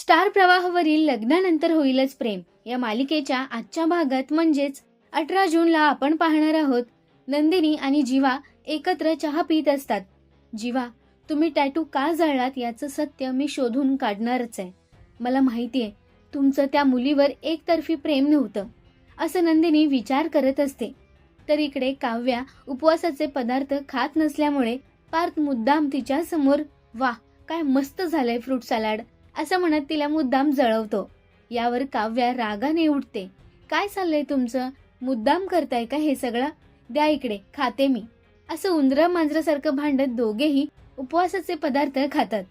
Star प्रवाहावरील लग्नानंतर होईलच प्रेम. या मालिकेच्या आजच्या भागात म्हणजेच अठरा जूनला आपण पाहणार आहोत नंदिनी आणि जीवा एकत्र चहा पित असतात. जीवा तुम्ही टॅटू का जाळलात याचं सत्य मी शोधून काढणारच आहे. मला माहिती आहे तुमचं त्या मुलीवर एकतर्फी प्रेम नव्हतं. असं नंदिनी विचार करत असते. तर इकडे काव्या उपवासाचे पदार्थ खात नसल्यामुळे पार्थ मुद्दाम तिच्या समोर वा काय मस्त झालंय फ्रूट सॅलड असं म्हणत तिला मुद्दाम जळवतो. यावर काव्या रागाने उठते. काय चाललंय तुमचं? मुद्दाम करताय का हे सगळं? द्या इकडे खाते मी. असं उंदरा मांजरासारखं भांडत दोघेही उपवासाचे पदार्थ खातात.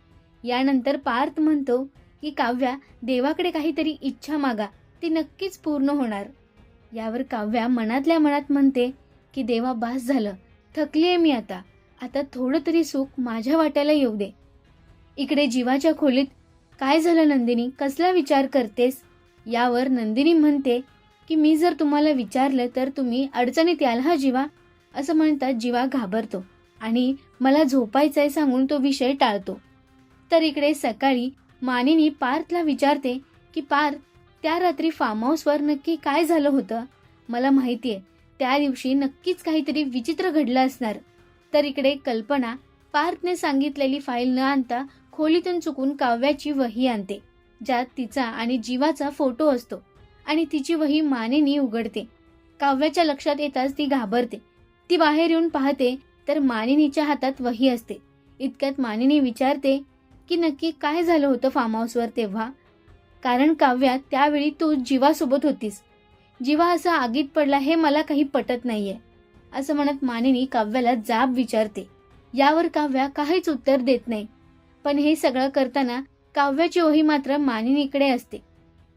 यानंतर पार्थ म्हणतो की काव्या देवाकडे काहीतरी इच्छा मागा. ती नक्कीच पूर्ण होणार. यावर काव्या मनातल्या मनात म्हणते की देवा बास झालं. थकली आहे मी आता. आता थोडं तरी सुख माझ्या वाट्याला येऊ दे. इकडे जीवाच्या खोलीत काय झालं नंदिनी? कसला विचार करतेस? यावर नंदिनी म्हणते की मी जर तुम्हाला विचारलं तर तुम्ही अडचणीत याल हा जीवा? असं म्हणतात जीवा घाबरतो आणि मला झोपायचंय सांगून तो विषय टाळतो. तर इकडे सकाळी मानिनी पार्थला विचारते की पार्थ त्या रात्री फार्म हाऊसवर नक्की काय झालं होतं? मला माहितीये त्या दिवशी नक्कीच काहीतरी विचित्र घडलं असणार. तर इकडे कल्पना पार्थने सांगितलेली फाईल न आणता खोलीतून चुकून काव्याची वही आणते. ज्यात तिचा आणि जीवाचा फोटो असतो आणि तिची वही मानेनी उघडते. काव्याच्या लक्षात येताच ती घाबरते. ती बाहेर येऊन पाहते तर मानिनीच्या हातात वही असते. इतक्यात मानिनी विचारते की नक्की काय झालं होतं फार्म हाऊसवर तेव्हा? कारण काव्यात त्यावेळी तू जीवासोबत होतीस. जीवा असा आगीत पडला हे मला काही पटत नाहीये. असं म्हणत मानिनी काव्याला जाब विचारते. यावर काव्या काहीच उत्तर देत नाही. पण हे सगळं करताना काव्याची ओही मात्र मानिनीकडे असते.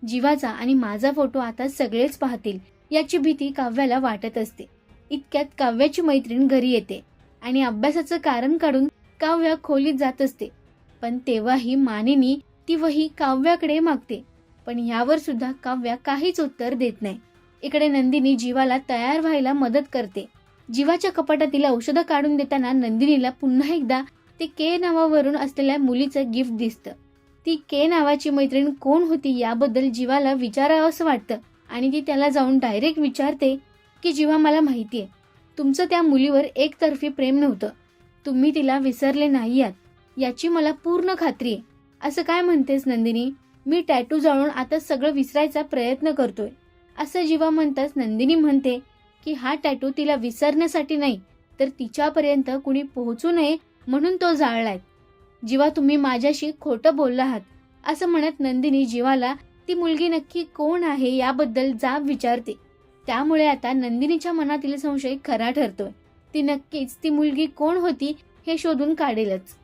जीवाचा आणि माझा फोटो आता सगळेच पाहतील याची भीती काव्याला वाटत असते. इतक्यात काव्याची मैत्रीण घरी येते आणि अभ्यासाचं कारण काढून काव्य खोलीत जात असते. पण तेव्हाही मानिनी ती वही काव्याकडे मागते. पण यावर सुद्धा काव्या काहीच उत्तर देत नाही. इकडे नंदिनी जीवाला तयार व्हायला मदत करते. जीवाच्या कपाटातील औषधं काढून देताना नंदिनीला पुन्हा एकदा ते के नावावरून असलेल्या मुलीचं गिफ्ट दिसतं. ती के नावाची मैत्रीण कोण होती याबद्दल जीवाला विचारावं असं वाटतं आणि ती त्याला जाऊन डायरेक्ट विचारते की जीवा मला माहिती आहे तुमचं त्या मुलीवर एकतर्फी प्रेम नव्हतं. तुम्ही तिला विसरले नाही आहात. याची मला पूर्ण खात्री आहे. असं काय म्हणतेस नंदिनी? मी टॅटू जाळून आता सगळं विसरायचा प्रयत्न करतोय. असं जीवा म्हणताच नंदिनी म्हणते की हा टॅटू तिला विसरण्यासाठी नाही तर तिच्यापर्यंत कुणी पोहोचू नये म्हणून तो जाळलाय. जीवा तुम्ही माझ्याशी खोटं बोलला आहात असं म्हणत नंदिनी जीवाला ती मुलगी नक्की कोण आहे याबद्दल जाब विचारते. त्यामुळे आता नंदिनीच्या मनातील संशय खरा ठरतोय. ती नक्कीच ती मुलगी कोण होती हे शोधून काढेलच.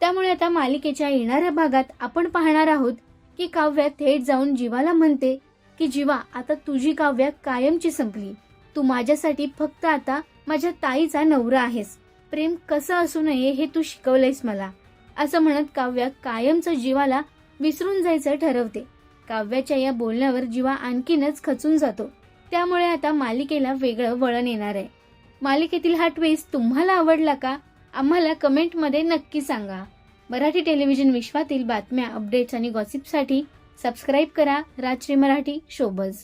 त्यामुळे आता मालिकेच्या येणाऱ्या भागात आपण पाहणार आहोत की काव्या थेट जाऊन जीवाला म्हणते की जीवा आता तुझी काव्या कायमची संपली. तू माझ्यासाठी फक्त आता माझ्या ताईचा नवरा आहेस. प्रेम कसं असू नये हे तू शिकवलंयस मला. असं म्हणत काव्या कायमचं जीवाला विसरून जायचं ठरवते. काव्याच्या या बोलण्यावर जीवा आणखीनच खचून जातो. त्यामुळे आता मालिकेला वेगळं वळण येणार आहे. मालिकेतील हा ट्विस्ट तुम्हाला आवडला का? आम्हाला कमेंटमध्ये नक्की सांगा. मराठी टेलिव्हिजन विश्वातील बातम्या अपडेट्स आणि गॉसिपसाठी सबस्क्राईब करा रात्री मराठी शोबज.